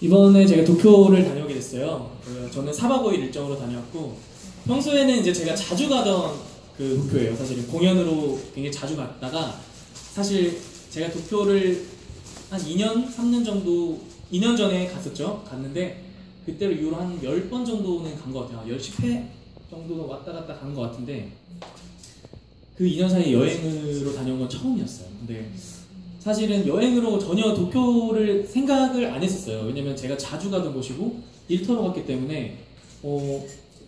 이번에 제가 도쿄를 다녀오게 됐어요. 그 저는 4박 5일 일정으로 다녀왔고 평소에는 이제 제가 자주 가던 그 도쿄예요. 사실은 공연으로 굉장히 자주 갔다가 사실 제가 도쿄를 한 2년, 3년 정도 2년 전에 갔었죠. 갔는데 그때로 이후로 한 10번 정도는 간 것 같아요. 10회 정도는 왔다 갔다 간 것 같은데 그 2년 사이에 여행으로 다녀온 건 처음이었어요. 근데 사실은 여행으로 전혀 도쿄를 생각을 안 했었어요. 왜냐면 제가 자주 가던 곳이고 일터로 갔기 때문에 어,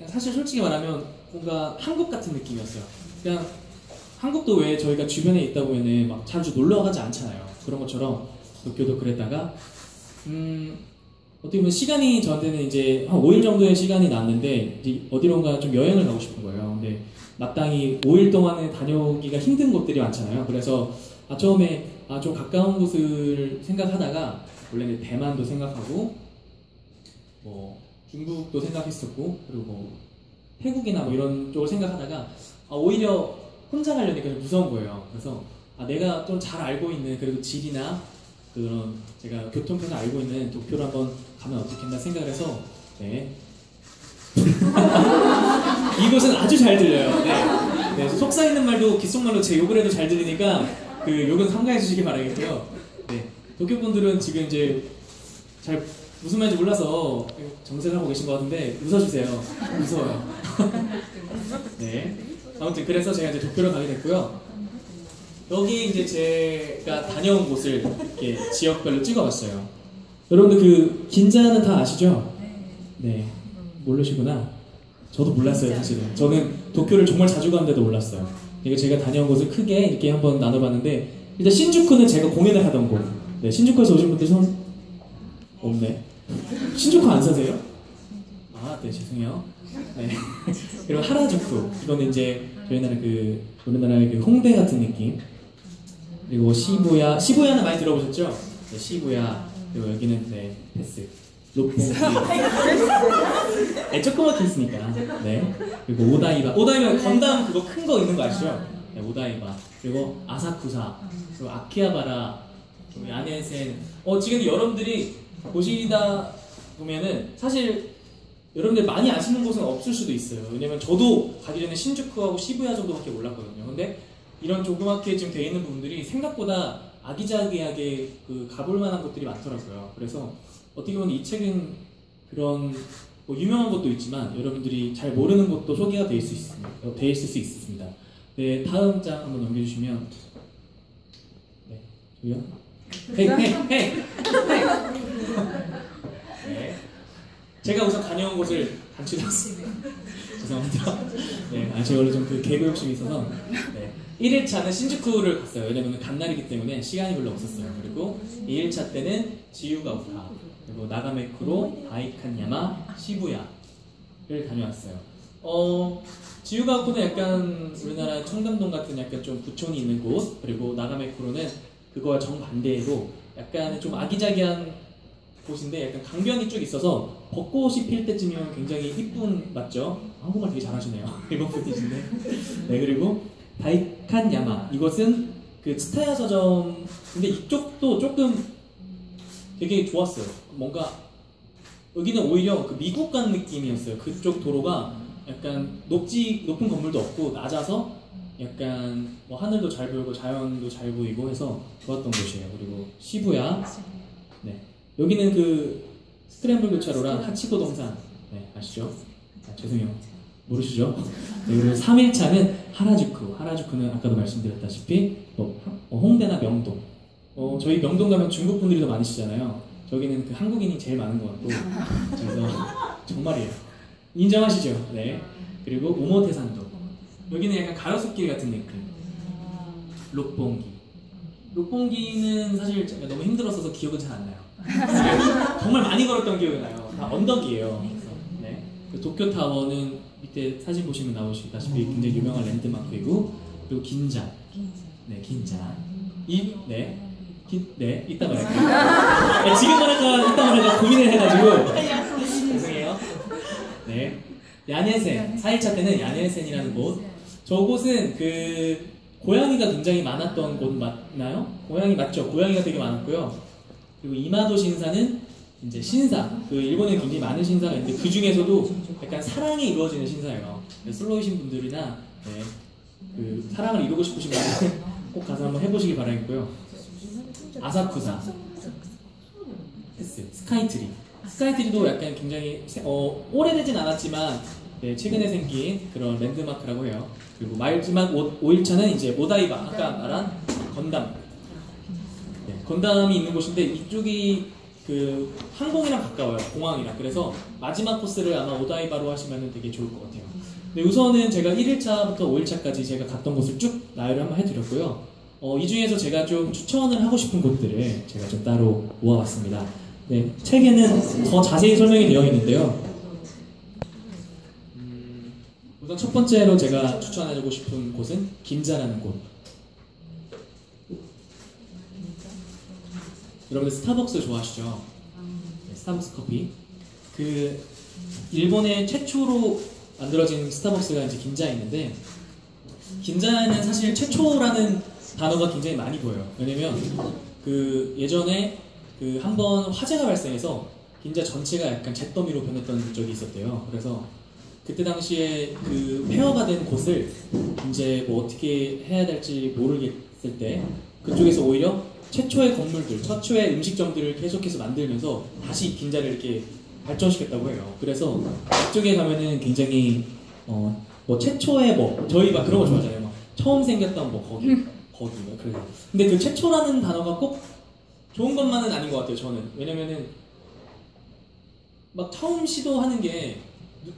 사실 솔직히 말하면 뭔가 한국 같은 느낌이었어요. 그냥 한국도 왜 저희가 주변에 있다 보면은 막 자주 놀러 가지 않잖아요. 그런 것처럼 도쿄도 그랬다가 음 어떻게 보면 시간이 저한테는 이제 한 5일 정도의 시간이 났는데 어디론가 좀 여행을 가고 싶은 거예요. 근데 마땅히 5일 동안에 다녀오기가 힘든 곳들이 많잖아요. 그래서 아, 처음에 아, 좀 가까운 곳을 생각하다가 원래는 대만도 생각하고 뭐 중국도 생각했었고 그리고 뭐 태국이나 뭐 이런 쪽을 생각하다가 아, 오히려 혼자 가려니까 좀 무서운 거예요. 그래서 아, 내가 좀 잘 알고 있는 그래도 질이나 그런 제가 교통편을 알고 있는 도쿄를 한번 가면 어떻겠나 생각을 해서 네. 이곳은 아주 잘 들려요. 네. 네, 속사 있는 말도 귓속말로 제 욕을 해도 잘 들리니까 그 욕은 삼가해 주시기 바라겠고요. 네. 도쿄 분들은 지금 이제 잘 무슨 말인지 몰라서 정색하고 계신 것 같은데 웃어주세요. 무서워요. 네. 아무튼 그래서 제가 이제 도쿄를 가게 됐고요. 여기 이제 제가 다녀온 곳을 이렇게 지역별로 찍어봤어요. 여러분들 그 긴자는 다 아시죠? 네. 모르시구나. 저도 몰랐어요, 사실은. 저는 도쿄를 정말 자주 가는데도 몰랐어요. 이거 제가 다녀온 곳을 크게 이렇게 한번 나눠봤는데 일단 신주쿠는 제가 공연을 하던 곳. 네, 신주쿠에서 오신 분들 손 없네. 신주쿠 안 사세요? 아, 네, 죄송해요. 네. 그리고 하라주쿠. 이거는 이제 저희 나라 그 우리나라의 그 홍대 같은 느낌. 그리고 시부야. 시부야는 많이 들어보셨죠? 네, 시부야. 그리고 여기는 네, 패스. 록봉기. 네, 조그맣게 있으니까. 네. 그리고 오다이바. 오다이바 건담 그거 큰 거 있는 거 아시죠? 네, 오다이바. 그리고 아사쿠사. 그리고 아키하바라. 그리고 야네센. 어, 지금 여러분들이 보시다 보면은 사실 여러분들 많이 아시는 곳은 없을 수도 있어요. 왜냐면 저도 가기 전에 신주쿠하고 시부야 정도밖에 몰랐거든요. 근데 이런 조그맣게 지금 돼 있는 부분들이 생각보다 아기자기하게 그 가볼 만한 곳들이 많더라고요. 그래서 어떻게 보면 이 책은 그런 뭐 유명한 곳도 있지만 여러분들이 잘 모르는 곳도 소개가 돼 있을 수 있습니다. 어, 돼 있을 수 있습니다. 네, 다음 장 한번 넘겨주시면 네, 저기요. 헤이, 헤이, 헤이, 네. 제가 우선 다녀온 곳을 간추렸습니다. 죄송합니다. 네, 아, 제가 원래 좀 그 개그 욕심이 있어서 네. 1일차는 신주쿠를 갔어요. 왜냐면 간날이기 때문에 시간이 별로 없었어요. 그리고 2일차 때는 지유가 오카, 그리고 나가메쿠로, 아이칸야마, 시부야를 다녀왔어요. 어, 지유가오카는 약간 우리나라 청담동 같은 약간 좀 부촌이 있는 곳, 그리고 나가메쿠로는 그거와 정반대로 약간 좀 아기자기한 곳인데 약간 강변이 쭉 있어서 벚꽃이 필 때쯤이면 굉장히 이쁜 맞죠? 한국말 되게 잘하시네요. 일본 분이신데. 네 그리고 다이칸 야마 이것은 그 츠타야 서점 근데 이쪽도 조금 되게 좋았어요. 뭔가 여기는 오히려 그 미국 간 느낌이었어요. 그쪽 도로가 약간 높지 높은 건물도 없고 낮아서 약간 뭐 하늘도 잘 보이고 자연도 잘 보이고 해서 좋았던 곳이에요. 그리고 시부야 네 여기는 그 스크램블 교차로랑 하치고 동산 네 아시죠? 아, 죄송해요 모르시죠? 네, 그리고 3일차는 하라주쿠 하라주쿠는 아까도 말씀드렸다시피 뭐, 어, 홍대나 명동 어, 저희 명동 가면 중국 분들이 더 많으시잖아요 저기는 그 한국인이 제일 많은 것 같고 그래서 정말이에요 인정하시죠? 네 그리고 우모테산도 여기는 약간 가로수길 같은 느낌 록봉기 록봉기는 사실 제가 너무 힘들었어서 기억은 잘 안 나요 정말 많이 걸었던 기억이 나요. 다 언덕이에요. 네. 그 도쿄 타워는 밑에 사진 보시면 나오시다시피 굉장히 유명한 랜드마크이고 그리고 긴자. 네, 긴자. 이, 네. 긴, 네, 이따 말할게요. 네, 지금 말할까, 이따 말할까 고민을 해가지고. 죄송해요. 네. 야네센. 4일차 때는 야네센이라는 곳. 저곳은 그, 고양이가 굉장히 많았던 곳 맞나요? 고양이 맞죠? 고양이가 되게 많았고요. 그리고 이마도 신사는 이제 신사, 그 일본에 굉장히 많은 신사가 있는데 그 중에서도 약간 사랑이 이루어지는 신사예요. 솔로이신 분들이나 네, 그 사랑을 이루고 싶으신 분들은 꼭 가서 한번 해보시기 바라겠고요. 아사쿠사, 패스, 스카이트리. 스카이트리도 약간 굉장히 세- 어, 오래되진 않았지만 네, 최근에 생긴 그런 랜드마크라고 해요. 그리고 마지막 5, 일차는 이제 오다이바, 아까 말한 건담. 네, 건담이 있는 곳인데 이쪽이 그 항공이랑 가까워요. 공항이랑. 그래서 마지막 코스를 아마 오다이바로 하시면 되게 좋을 것 같아요. 네, 우선은 제가 1일차부터 5일차까지 제가 갔던 곳을 쭉 나열을 한번 해드렸고요. 어, 이 중에서 제가 좀 추천을 하고 싶은 곳들을 제가 좀 따로 모아봤습니다. 네, 책에는 더 자세히 설명이 되어 있는데요. 음, 우선 첫 번째로 제가 추천해주고 싶은 곳은 긴자라는 곳. 여러분들 스타벅스 좋아하시죠? 네, 스타벅스 커피. 그 일본의 최초로 만들어진 스타벅스가 이제 긴자에 있는데 긴자에는 사실 최초라는 단어가 굉장히 많이 보여요. 왜냐면 그 예전에 그 한 번 화재가 발생해서 긴자 전체가 약간 잿더미로 변했던 적이 있었대요. 그래서 그때 당시에 그 폐허가 된 곳을 이제 뭐 어떻게 해야 될지 모르겠을 때 그쪽에서 오히려 최초의 건물들, 최초의 음식점들을 계속해서 만들면서 다시 긴자를 이렇게 발전시켰다고 해요. 그래서 그쪽에 가면은 굉장히 어 뭐 최초의 뭐 저희 막 그런 거 좋아하잖아요. 막 처음 생겼던 뭐 거기 거기 뭐 그래. 근데 그 최초라는 단어가 꼭 좋은 것만은 아닌 것 같아요. 저는 왜냐면은 막 처음 시도하는 게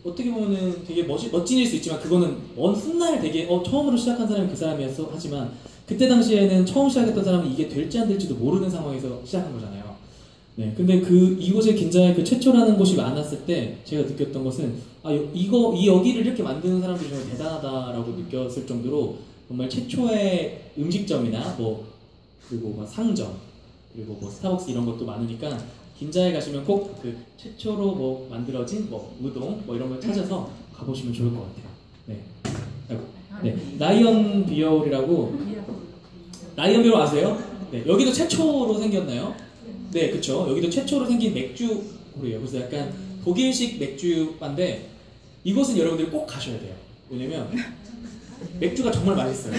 어떻게 보면은 되게 멋지, 멋진 일 수 있지만 그거는 먼 훗날 되게 어 처음으로 시작한 사람이 그 사람이었어 하지만 그때 당시에는 처음 시작했던 사람은 이게 될지 안 될지도 모르는 상황에서 시작한 거잖아요. 네, 근데 그 이곳에 긴자에 그 최초라는 곳이 많았을 때 제가 느꼈던 것은 아 여- 이거 이 여기를 이렇게 만드는 사람들이 정말 대단하다라고 느꼈을 정도로 정말 최초의 음식점이나 뭐 그리고 뭐 상점 그리고 뭐 스타벅스 이런 것도 많으니까 긴자에 가시면 꼭 그 최초로 뭐 만들어진 뭐 우동 뭐 이런 걸 찾아서 가보시면 좋을 것 같아요. 네. 네. 라이언 비어울이라고 라이언 비어울 아세요? 네. 여기도 최초로 생겼나요? 네, 그쵸. 여기도 최초로 생긴 맥주홀이에요. 그래서 약간 독일식 맥주바인데 이곳은 여러분들이 꼭 가셔야 돼요. 왜냐면 맥주가 정말 맛있어요.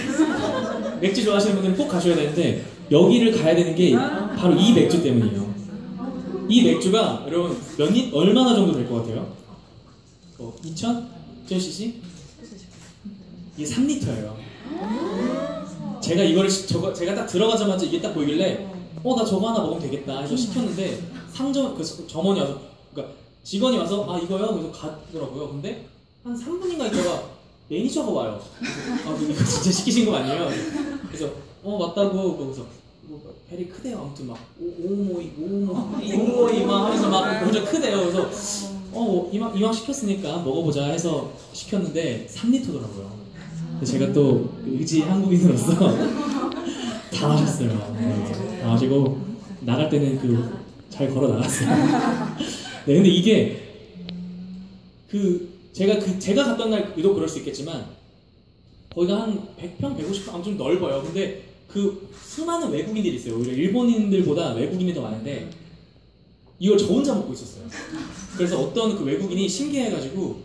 맥주 좋아하시는 분들은 꼭 가셔야 되는데 여기를 가야 되는 게 바로 이 맥주 때문이에요. 이 맥주가 여러분 몇 리, 얼마나 정도 될 것 같아요? 어, 2,000? 2,000cc? 이게 3리터예요. 제가 이거를 시- 저거 제가 딱 들어가자마자 이게 딱 보이길래 어 나 저거 하나 먹으면 되겠다 해서 시켰는데 상점 그 점원이 와서 그러니까 직원이 와서 아 이거요 그래서 가더라고요. 근데 한 3분인가 있다가 매니저가 와요. 아 이거 진짜 시키신 거 아니에요? 그래서 어 맞다고 그래서 뭐 배리 크대요. 아무튼 막 오- 오모이 오모이 오모이 막 하면서 막 엄청 크대요. 그래서 어 이왕 이왕 시켰으니까 먹어보자 해서 시켰는데 3리터더라고요. 제가 또 의지 한국인으로서 다 마셨어요. 네, 다 마시고 나갈 때는 그 잘 걸어 나갔어요. 네, 근데 이게 그 제가 그 제가 갔던 날 유독 그럴 수 있겠지만 거기가 한 100평, 150평 아무튼 넓어요. 근데 그 수많은 외국인들이 있어요. 오히려 일본인들보다 외국인이 더 많은데 이걸 저 혼자 먹고 있었어요. 그래서 어떤 그 외국인이 신기해가지고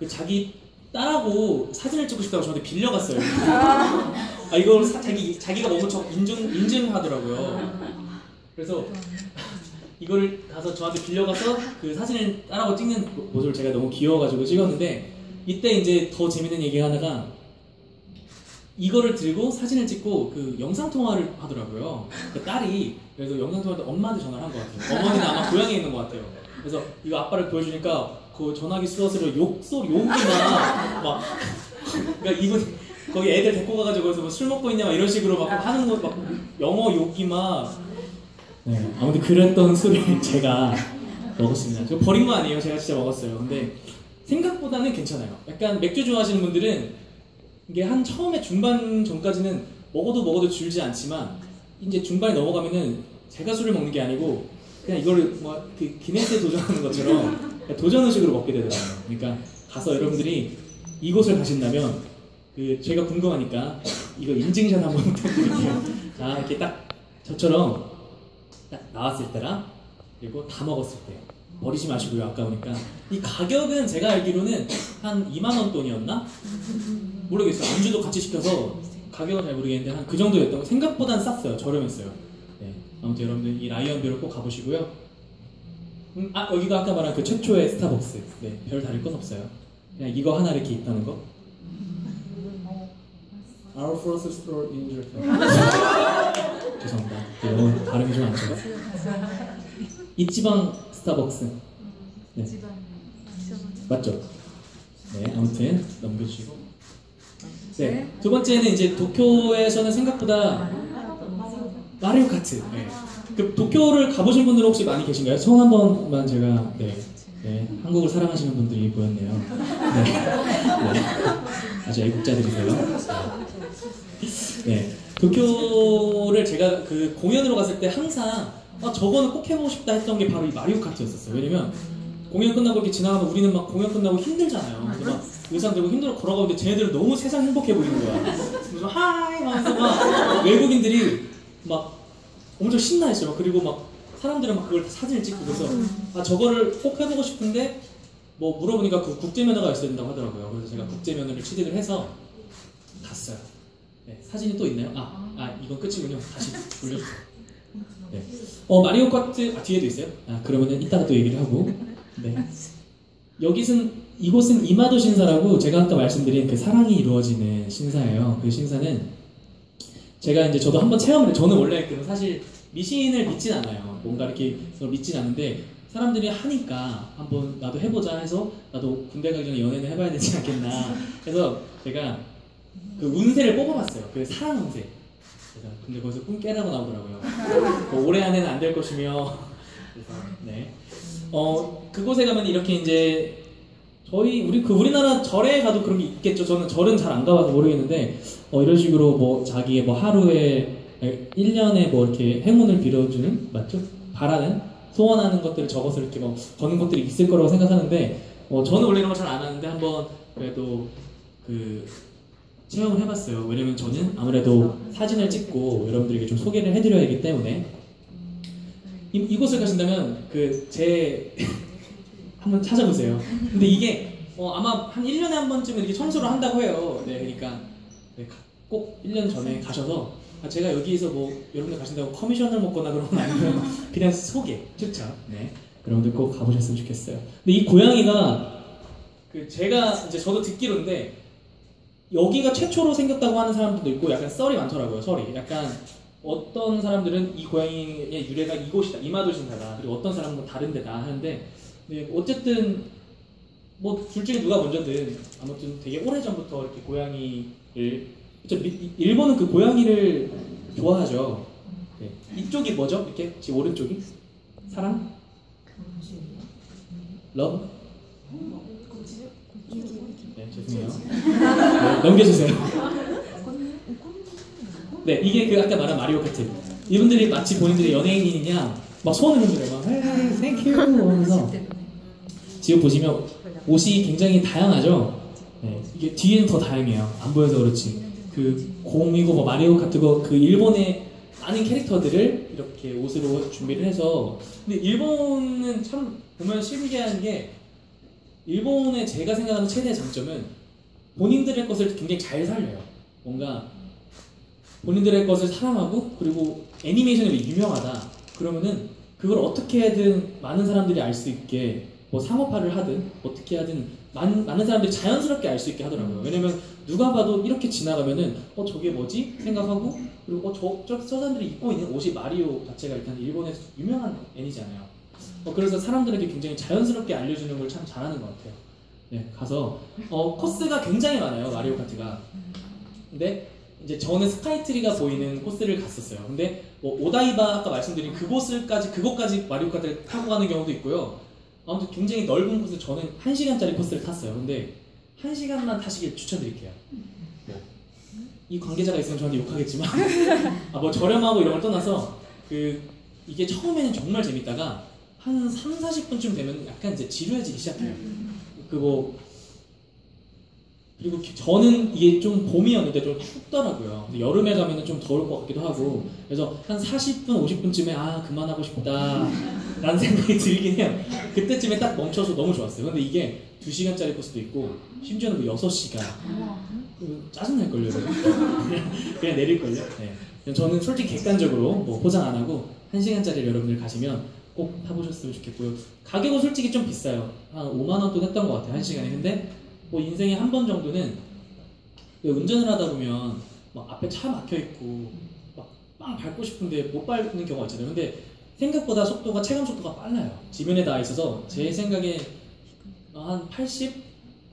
그 자기 딸하고 사진을 찍고 싶다고 저한테 빌려갔어요. 아 이걸 사- 자기 자기가 먹은 척 인증 인증하더라고요. 그래서 이거를 가서 저한테 빌려가서 그 사진을 딸하고 찍는 모습을 제가 너무 귀여워가지고 찍었는데 이때 이제 더 재밌는 얘기가 하나가 이거를 들고 사진을 찍고 그 영상 통화를 하더라고요. 그 딸이 그래서 영상 통화도 엄마한테 전화를 한 것 같아요. 어머니는 아마 고향에 있는 것 같아요. 그래서 이거 아빠를 보여주니까 그 전화기 수화스로 욕소리 욕이나 막 그러니까 이분 거기 애들 데리고 가가지고 거기서 뭐 술 먹고 있냐 막 이런 식으로 막 하는 거 막 영어 욕이 막 네, 아무튼 그랬던 술을 제가 먹었습니다. 저 버린 거 아니에요. 제가 진짜 먹었어요. 근데 생각보다는 괜찮아요. 약간 맥주 좋아하시는 분들은 이게 한 처음에 중반 전까지는 먹어도 먹어도 줄지 않지만 이제 중반에 넘어가면은 제가 술을 먹는 게 아니고 그냥 이거를 뭐그 기네스에 도전하는 것처럼 도전 의식으로 먹게 되더라고요. 그러니까 가서 여러분들이 이곳을 가신다면 그 제가 궁금하니까 이거 인증샷 한번 부탁드릴게요. 자 이렇게 딱 저처럼 딱 나왔을 때랑 그리고 다 먹었을 때. 버리지 마시고요 아까우니까. 이 가격은 제가 알기로는 한 2만 원 돈이었나? 모르겠어요. 안주도 같이 시켜서 가격은 잘 모르겠는데 한 그 정도였던 거 생각보단 쌌어요. 저렴했어요. 네. 아무튼 여러분들 이 라이언뷰를 꼭 가보시고요. 음, 아 여기가 아까 말한 그 최초의 스타벅스. 네 별 다를 건 없어요. 그냥 이거 하나 이렇게 있다는 거. Our first store in Japan 죄송합니다 네, 오늘 발음이 좀 안 좋아 이지방 스타벅스 네. 맞죠? 네, 아무튼 넘겨주시고. 네, 두 번째는 이제 도쿄에서는 생각보다 마리오 카트. 네. 그 도쿄를 가보신 분들 혹시 많이 계신가요? 성 한 번만 제가 네, 네, 한국을 사랑하시는 분들이 보였네요. 네, 네. 아주 애국자들이세요. 네, 도쿄를 제가 그 공연으로 갔을 때 항상 아, 저거는 꼭 해보고 싶다 했던 게 바로 이 마리오 카트였었어요. 왜냐면 공연 끝나고 이렇게 지나가면 우리는 막 공연 끝나고 힘들잖아요. 그래서 막 의상 들고 힘들어 걸어가는데 쟤네들은 너무 세상 행복해 보이는 거야. 그래서 하이 하면서 막 외국인들이 막 엄청 신나했어요. 그리고 막 사람들은 막 그걸 사진을 찍고 그래서 아 저거를 꼭 해보고 싶은데 뭐 물어보니까 그 국제 면허가 있어야 된다고 하더라고요. 그래서 제가 국제 면허를 취득을 해서 갔어요. 네, 사진이 또 있나요? 아, 아 이건 끝이군요. 다시 돌려주세요. 네. 어 마리오 카트 아, 뒤에도 있어요? 아 그러면은 이따가 또 얘기를 하고 네. 여기는 이곳은 이마도 신사라고 제가 아까 말씀드린 그 사랑이 이루어지는 신사예요. 그 신사는 제가 이제 저도 한번 체험을 해. 저는 원래 그 사실 미신을 믿진 않아요. 뭔가 이렇게 믿진 않는데 사람들이 하니까 한번 나도 해보자 해서 나도 군대 가기 전에 연애는 해봐야 되지 않겠나 해서 제가 그 운세를 뽑아봤어요. 그 사랑 운세. 근데 거기서 꿈 깨라고 나오더라고요. 뭐 올해 안에는 안 될 것이며 그래서 네. 어 그곳에 가면 이렇게 이제 저희 우리 그 우리나라 절에 가도 그런 게 있겠죠. 저는 절은 잘 안 가봐서 모르겠는데 어 이런 식으로 뭐 자기의 뭐 하루에 1년에 뭐 이렇게 행운을 빌어주는 맞죠? 바라는 소원하는 것들을 적어서 이렇게 뭐 거는 것들이 있을 거라고 생각하는데 어 저는 원래 이런 거잘안 하는데 한번 그래도 그 체험을 해봤어요. 왜냐면 저는 아무래도 사진을 찍고 여러분들에게 좀 소개를 해드려야 하기 때문에 이, 이곳을 가신다면 그 제 한번 찾아보세요. 근데 이게 어, 아마 한 1년에 한 번쯤 이렇게 청소를 한다고 해요. 네, 그러니까 네, 꼭 1년 전에 가셔서 아, 제가 여기에서 뭐 여러분들 가신다고 커미션을 먹거나 그런 건 아니고요. 그냥 소개, 추천. 네, 여러분들 꼭 가보셨으면 좋겠어요. 근데 이 고양이가 그 제가 이제 저도 듣기로인데 여기가 최초로 생겼다고 하는 사람들도 있고 약간 썰이 많더라고요. 썰이 약간 어떤 사람들은 이 고양이의 유래가 이곳이다, 이마도 신사다. 그리고 어떤 사람은 뭐 다른 데다 하는데 네, 어쨌든 뭐 둘 중에 누가 먼저든 아무튼 되게 오래 전부터 이렇게 고양이를 일본은 그 고양이를 좋아하죠. 네. 이쪽이 뭐죠? 이렇게 지금 오른쪽이 사랑, 러브. 네 죄송해요. 네, 넘겨주세요. 네 이게 그 아까 말한 마리오 카트. 이분들이 마치 본인들이 연예인이냐 막 소원을 흔들어요. 막 헤이 땡큐 하면서 지금 보시면 옷이 굉장히 다양하죠. 네, 이게 뒤에는 더 다양해요. 안 보여서 그렇지. 그 공이고 뭐 마리오 카트고 그 일본의 많은 캐릭터들을 이렇게 옷으로 준비를 해서 근데 일본은 참 보면 신기한 게 일본의 제가 생각하는 최대의 장점은 본인들의 것을 굉장히 잘 살려요. 뭔가 본인들의 것을 사랑하고 그리고 애니메이션이 왜 유명하다 그러면은 그걸 어떻게든 많은 사람들이 알 수 있게 뭐 상업화를 하든 어떻게 하든 많은, 많은 사람들이 자연스럽게 알 수 있게 하더라고요. 왜냐면 누가 봐도 이렇게 지나가면은 어 저게 뭐지 생각하고 그리고 어 저저 저 사람들이 입고 있는 옷이 마리오 자체가 일단 일본에서 유명한 애니잖아요. 어, 그래서 사람들에게 굉장히 자연스럽게 알려주는 걸 참 잘하는 것 같아요. 네, 가서 어, 코스가 굉장히 많아요 마리오 카트가. 근데 이제 저는 스카이트리가 보이는 코스를 갔었어요. 근데 뭐 오다이바 아까 말씀드린 그곳을까지 그곳까지 마리오 카트를 타고 가는 경우도 있고요. 아무튼 굉장히 넓은 코스 저는 1 시간짜리 코스를 탔어요. 근데 1 시간만 타시길 추천드릴게요. 뭐, 이 관계자가 있으면 저한테 욕하겠지만 아 뭐 저렴하고 이런 걸 떠나서 그 이게 처음에는 정말 재밌다가 한 3, 40분쯤 되면 약간 이제 지루해지기 시작해요. 그거 그리고 기- 저는 이게 좀 봄이었는데 좀 춥더라고요. 여름에 가면은 좀 더울 것 같기도 하고 그래서 한 40분, 50분쯤에 아 그만하고 싶다 라는 생각이 들긴 해요. 그때쯤에 딱 멈춰서 너무 좋았어요. 근데 이게 2시간짜리 코스도 있고 심지어는 뭐 6시간 짜증날걸요 여러분 그냥, 내릴걸요 네. 저는 솔직히 객관적으로 뭐 포장 안 하고 1시간짜리 여러분들 가시면 꼭 타보셨으면 좋겠고요. 가격은 솔직히 좀 비싸요. 한 5만원 돈 했던 것 같아요 1시간에. 근데 뭐 인생에 한 번 정도는 그 운전을 하다 보면 막 앞에 차 막혀 있고 막, 막 밟고 싶은데 못 밟는 경우가 있잖아요. 근데 생각보다 속도가 체감 속도가 빨라요. 지면에 닿아 있어서 제 생각에 한 80,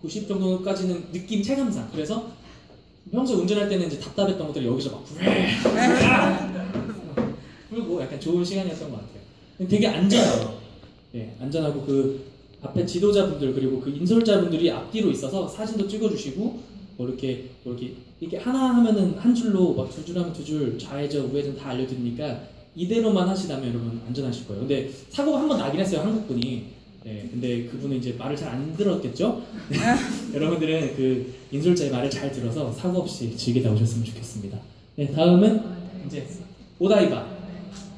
90 정도까지는 느낌 체감상. 그래서 평소 운전할 때는 이제 답답했던 것들이 여기서 막 그리고 약간 좋은 시간이었던 것 같아요. 되게 안전해요. 예, 안전하고 그 앞에 지도자분들 그리고 그 인솔자분들이 앞뒤로 있어서 사진도 찍어주시고 뭐 이렇게 뭐 이렇게 이렇게 하나 하면은 한 줄로 막 두 줄 하면 두 줄 좌회전 우회전 다 알려드리니까 이대로만 하시다면 여러분 안전하실 거예요. 근데 사고가 한 번 나긴 했어요 한국 분이. 네, 근데 그분은 이제 말을 잘 안 들었겠죠? 여러분들은 그 인솔자의 말을 잘 들어서 사고 없이 즐기다 오셨으면 좋겠습니다. 네, 다음은 이제 오다이바.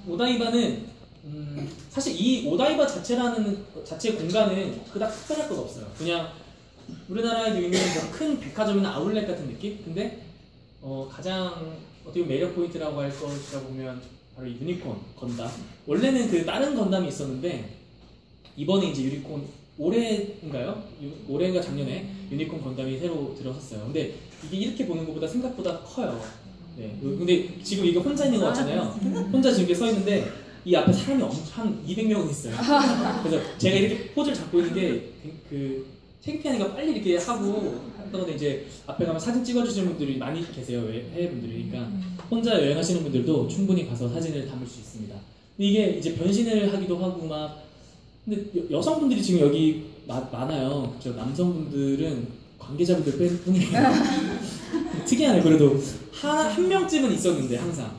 오다이바는 음, 사실 이 오다이바 자체라는 자체 공간은 그닥 특별할 건 없어요. 그냥 우리나라에도 있는 뭐 큰 백화점이나 아울렛 같은 느낌? 근데 어, 가장 어떻게 매력 포인트라고 할 것이라 보면 바로 이 유니콘 건담. 원래는 그 다른 건담이 있었는데 이번에 이제 유니콘 올해인가요? 유- 올해인가 작년에 유니콘 건담이 새로 들어섰어요. 근데 이게 이렇게 보는 것보다 생각보다 커요. 네. 근데 지금 이게 혼자 있는 거 같잖아요. 혼자 지금 이렇게 서 있는데 이 앞에 사람이 엄청 한 200명은 있어요. 그래서 제가 이렇게 포즈를 잡고 있는 게그 창피하니까 빨리 이렇게 하고 하다가 이제 앞에 가면 사진 찍어주시는 분들이 많이 계세요. 외- 해외 분들이. 그러니까 혼자 여행하시는 분들도 충분히 가서 사진을 담을 수 있습니다. 근데 이게 이제 변신을 하기도 하고 막 근데 여, 성분들이 지금 여기 마- 많아요. 저 남성분들은 관계자분들 뺀 뿐이에요. 특이하네. 그래도 한, 한 명쯤은 있었는데 항상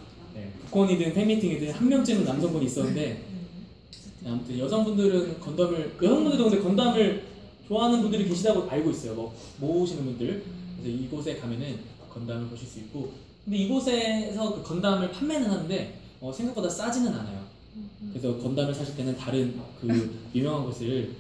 네, 북콘이든 팬미팅이든 한 명쯤은 남성분이 있었는데 네, 아무튼 여성분들은 건담을 여성분들도 근데 건담을 좋아하는 분들이 계시다고 알고 있어요. 뭐 모으시는 분들 그래서 이곳에 가면은 건담을 보실 수 있고 근데 이곳에서 그 건담을 판매는 하는데 어, 생각보다 싸지는 않아요. 그래서 건담을 사실 때는 다른 그 유명한 곳을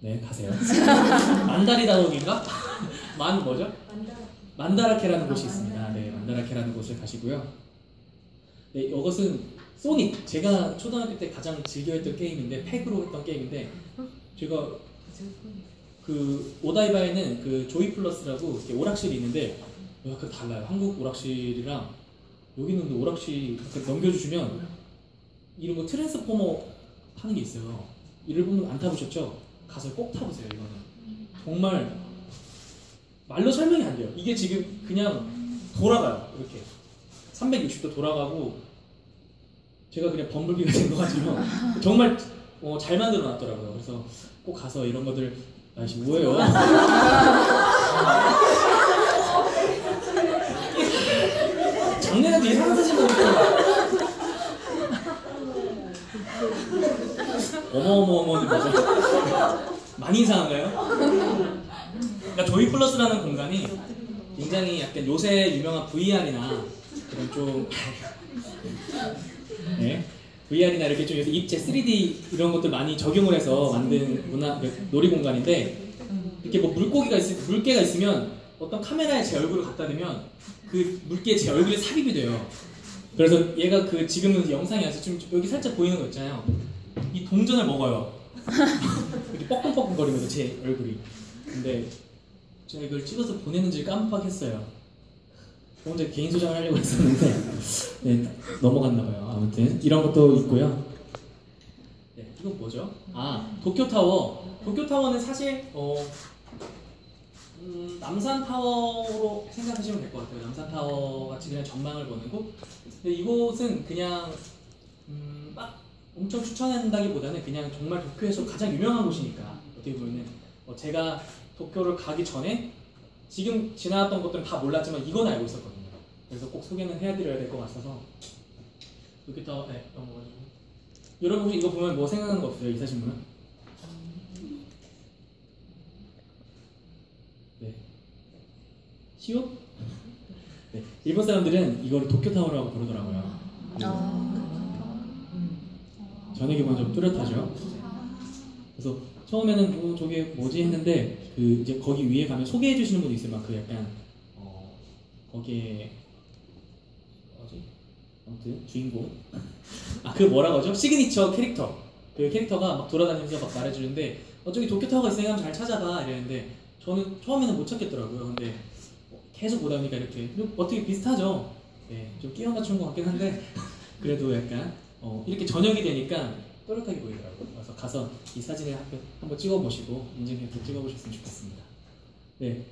네 가세요. 만다리 다독인가? 만 뭐죠? 만다 라케라는 곳이 있습니다. 네, 만다라케라는 곳을 가시고요. 네, 이것은 소닉. 제가 초등학교 때 가장 즐겨했던 게임인데 팩으로 했던 게임인데 제가 그 오다이바에는 그 조이 플러스라고 오락실이 있는데 약간 달라요. 한국 오락실이랑 여기는 또 오락실 넘겨주시면 이런 거 트랜스포머 타는 게 있어요. 일본 안 타보셨죠? 가서 꼭 타보세요. 이거는 정말 말로 설명이 안 돼요. 이게 지금 그냥 돌아가요. 이렇게 360도 돌아가고 제가 그냥 범블비가 된 것 같지만 정말 어, 잘 만들어 놨더라고요. 그래서 꼭 가서 이런 것들 아씨 뭐예요? 작년에도 이상한 사진 보니까 어머어머어머는 뭐죠? 많이 이상한가요? 그러니까 조이 플러스라는 공간이 굉장히 약간 요새 유명한 VR이나 그런 좀 네. VR이나 이렇게 좀 요새 입체 3D 이런 것들 많이 적용을 해서 만든 문화 그 놀이 공간인데 이렇게 뭐 물고기가 있 물개가 있으면 어떤 카메라에 제 얼굴을 갖다 대면 그 물개에 제 얼굴에 삽입이 돼요. 그래서 얘가 그 지금은 영상이 아서 좀 여기 살짝 보이는 거 있잖아요. 이 동전을 먹어요. 이렇게 뻐끔뻐끔 거리면서 제 얼굴이. 근데 제가 이걸 찍어서 보내는지 깜빡했어요. 혼자 개인 소장을 하려고 했었는데 네, 넘어갔나 봐요. 아무튼 이런 것도 있고요. 네, 이건 뭐죠? 아 도쿄 타워. 도쿄 타워는 사실 어, 음, 남산 타워로 생각하시면 될 것 같아요. 남산 타워 같이 그냥 전망을 보는 곳. 근데 이곳은 그냥 음, 막 엄청 추천한다기보다는 그냥 정말 도쿄에서 가장 유명한 곳이니까 어떻게 보면은 어, 제가 도쿄를 가기 전에 지금 지나왔던 것들은 다 몰랐지만 이건 알고 있었거든요. 그래서 꼭 소개는 해드려야 될 것 같아서 도쿄 타워 네, 넘어가지고 여러분 혹시 이거 보면 뭐 생각나는 거 없어요? 이 사진 보면? 시옷? 네, 일본 사람들은 이거를 도쿄타워라고 부르더라고요. 전에 기본 좀 뚜렷하죠. 그래서 처음에는 뭐 저게 뭐지 했는데 그 이제 거기 위에 가면 소개해 주시는 분이 있어요. 막 그 약간 어 거기에 뭐지? 아무튼 주인공 아 그 뭐라고 하죠? 시그니처 캐릭터 그 캐릭터가 막 돌아다니면서 막 말해주는데 어 저기 도쿄타워가 있으니까 잘 찾아봐 이랬는데 저는 처음에는 못 찾겠더라고요. 근데 계속 보다 보니까 이렇게 좀 어떻게 비슷하죠? 네, 좀 끼워 맞춘 것 같긴 한데 그래도 약간 어, 이렇게 저녁이 되니까 또렷하게 보이더라고요. 그래서 가서 이 사진을 한번, 찍어보시고 인증해서 찍어보셨으면 좋겠습니다. 네.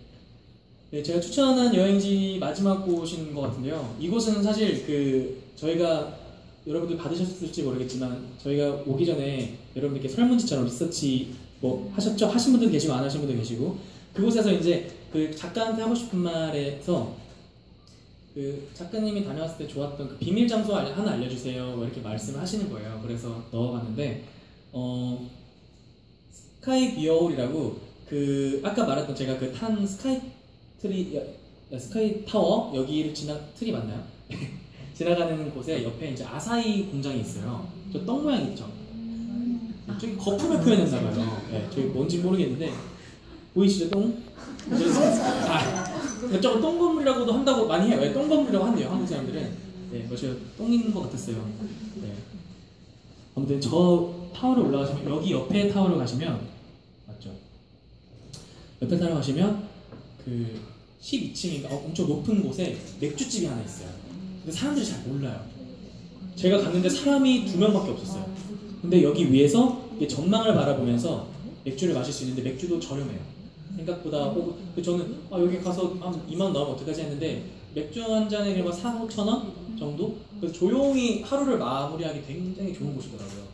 네, 제가 추천한 여행지 마지막 곳인 것 같은데요. 이곳은 사실 그 저희가 여러분들 받으셨을지 모르겠지만 저희가 오기 전에 여러분들께 설문지처럼 리서치 뭐 하셨죠? 하신 분들 계시고 안 하신 분들 계시고 그곳에서 이제 그 작가한테 하고 싶은 말에서 그 작가님이 다녀왔을 때 좋았던 그 비밀 장소 알- 하나 알려주세요. 뭐 이렇게 말씀을 하시는 거예요. 그래서 넣어봤는데 어 스카이 비어홀이라고 그 아까 말했던 제가 그 탄 스카이 트리 야, 스카이 타워 여기를 지나 트리 맞나요? 지나가는 곳에 옆에 이제 아사히 공장이 있어요. 저 떡 모양 있죠? 저기 거품을 표현했나 봐요. 네, 저기 뭔지 모르겠는데 보이시죠 똥? 아, 저거 똥건물이라고도 한다고 많이 해요. 왜 똥건물이라고 한대요 한국 사람들은. 네, 뭐 제가 똥인 것 같았어요. 네. 아무튼 저 타워를 올라가시면 여기 옆에 타워를 가시면 맞죠? 옆에 타워 가시면 그 12층인가 어, 엄청 높은 곳에 맥주집이 하나 있어요. 근데 사람들이 잘 몰라요. 제가 갔는데 사람이 두 명밖에 없었어요. 근데 여기 위에서 전망을 바라보면서 맥주를 마실 수 있는데 맥주도 저렴해요. 생각보다 어, 그 저는 아, 여기 가서 한 2만 원 나오면 어떡하지 했는데 맥주 한 잔에 그냥 4, 5천 원 정도? 그래서 조용히 하루를 마무리하기 굉장히 좋은 곳이더라고요.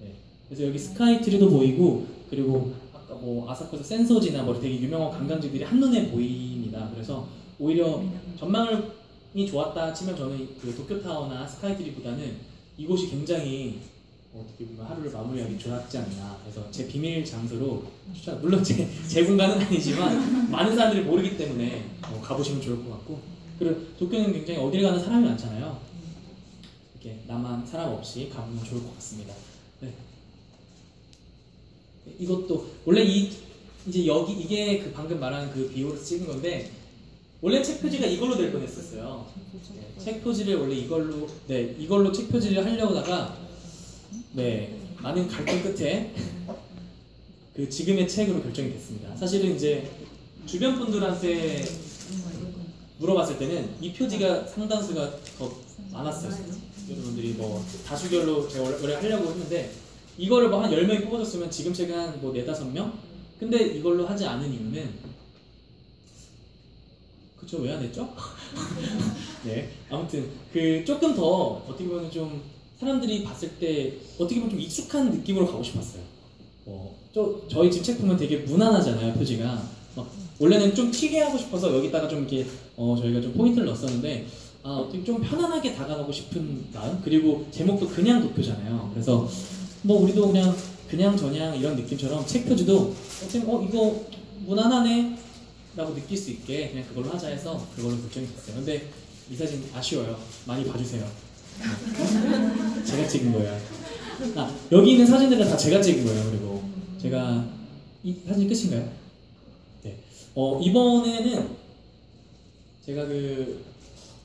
네. 그래서 여기 스카이트리도 보이고 그리고 아까 뭐 아사쿠사 센소지나 뭐 되게 유명한 관광지들이 한눈에 보입니다. 그래서 오히려 전망이 좋았다 치면 저는 그 도쿄타워나 스카이트리보다는 이곳이 굉장히 어떻게 보면 하루를 마무리하기 좋았지 않나. 그래서 제 비밀 장소로 추천. 물론 제, 제 공간은 아니지만 많은 사람들이 모르기 때문에 어, 가보시면 좋을 것 같고. 그리고 도쿄는 굉장히 어딜 가는 사람이 많잖아요. 이렇게 나만 사람 없이 가보면 좋을 것 같습니다. 네. 이것도 원래 이 이제 여기 이게 그 방금 말한 그 비오를 찍은 건데 원래 책 표지가 이걸로 될 뻔했었어요. 네, 책 표지를 원래 이걸로 네 이걸로 책 표지를 하려다가 네 많은 갈등 끝에 그 지금의 책으로 결정이 됐습니다. 사실은 이제 주변 분들한테 물어봤을 때는 이 표지가 상당수가 더 많았어요. 여러분들이 뭐 다수결로 제가 원래 하려고 했는데 이거를 뭐 한 10명이 뽑아줬으면 지금 책은 한뭐 4, 5명? 근데 이걸로 하지 않은 이유는 그쵸 왜 안 했죠? 네 아무튼 그 조금 더 어떻게 보면 좀 사람들이 봤을 때 어떻게 보면 좀 익숙한 느낌으로 가고 싶었어요. 뭐, 저, 저희 집책 보면 되게 무난하잖아요, 표지가. 막, 원래는 좀 튀게 하고 싶어서 여기다가 좀 이렇게, 어, 저희가 좀 포인트를 넣었었는데, 아, 어떻게 좀 편안하게 다가가고 싶은 마음? 그리고 제목도 그냥 도표잖아요. 그래서, 뭐, 우리도 그냥, 그냥 저냥 이런 느낌처럼 책 표지도, 어떻게, 어, 이거 무난하네? 라고 느낄 수 있게 그냥 그걸로 하자 해서 그걸로 결정이 됐어요. 근데 이 사진 아쉬워요. 많이 봐주세요. 제가 찍은 거예요. 아, 여기 있는 사진들은 다 제가 찍은 거예요. 그리고 제가 이 사진 끝인가요? 네. 어, 이번에는 제가 그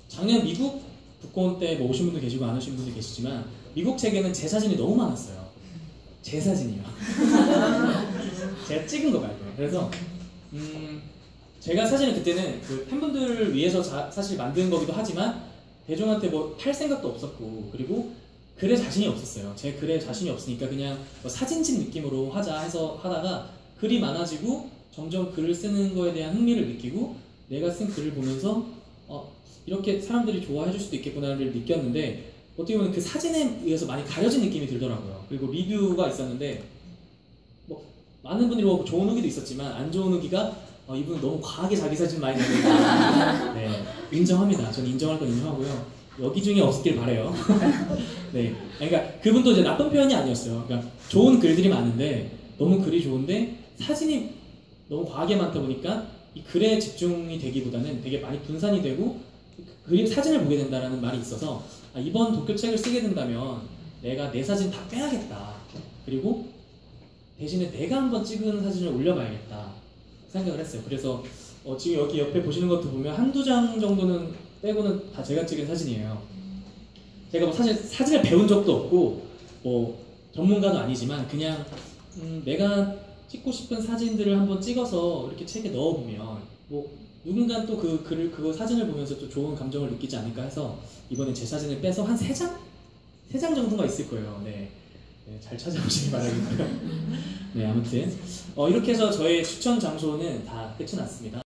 작년 미국 북콘 때 뭐 오신 분들 계시고 안 오신 분들 계시지만 미국 책에는 제 사진이 너무 많았어요. 제 사진이요. 제가 찍은 거 말고요. 그래서 음, 제가 사실은 그때는 그 팬분들을 위해서 자- 사실 만든 거기도 하지만 대중한테 뭐 팔 생각도 없었고 그리고 글에 자신이 없었어요. 제 글에 자신이 없으니까 그냥 뭐 사진집 느낌으로 하자 해서 하다가 글이 많아지고 점점 글을 쓰는 거에 대한 흥미를 느끼고 내가 쓴 글을 보면서 어, 이렇게 사람들이 좋아해 줄 수도 있겠구나를 느꼈는데 어떻게 보면 그 사진에 의해서 많이 가려진 느낌이 들더라고요. 그리고 리뷰가 있었는데 뭐 많은 분들이 뭐 좋은 후기도 있었지만 안 좋은 후기가 어, 이분은 너무 과하게 자기 사진 많이 내니까 네, 인정합니다. 저는 인정할 건 인정하고요. 여기 중에 없길 바래요. 네, 그러니까 그분도 이제 나쁜 표현이 아니었어요. 그러니까 좋은 글들이 많은데 너무 글이 좋은데 사진이 너무 과하게 많다 보니까 이 글에 집중이 되기보다는 되게 많이 분산이 되고 그림 사진을 보게 된다라는 말이 있어서 아, 이번 도쿄책을 쓰게 된다면 내가 내 사진 다 빼야겠다. 그리고 대신에 내가 한번 찍은 사진을 올려봐야겠다 생각을 했어요. 그래서 어, 지금 여기 옆에 보시는 것도 보면 한두 장 정도는 빼고는 다 제가 찍은 사진이에요. 제가 뭐 사실 사진을 배운 적도 없고 뭐 전문가도 아니지만 그냥 음, 내가 찍고 싶은 사진들을 한번 찍어서 이렇게 책에 넣어보면 뭐 누군가 또 그 글을 그거 사진을 보면서 또 좋은 감정을 느끼지 않을까 해서 이번에 제 사진을 빼서 한 세 장? 세 장 정도가 있을 거예요. 네. 네, 잘 찾아보시기 바라겠고요. 네, 아무튼 어, 이렇게 해서 저의 추천 장소는 다 끝이 났습니다.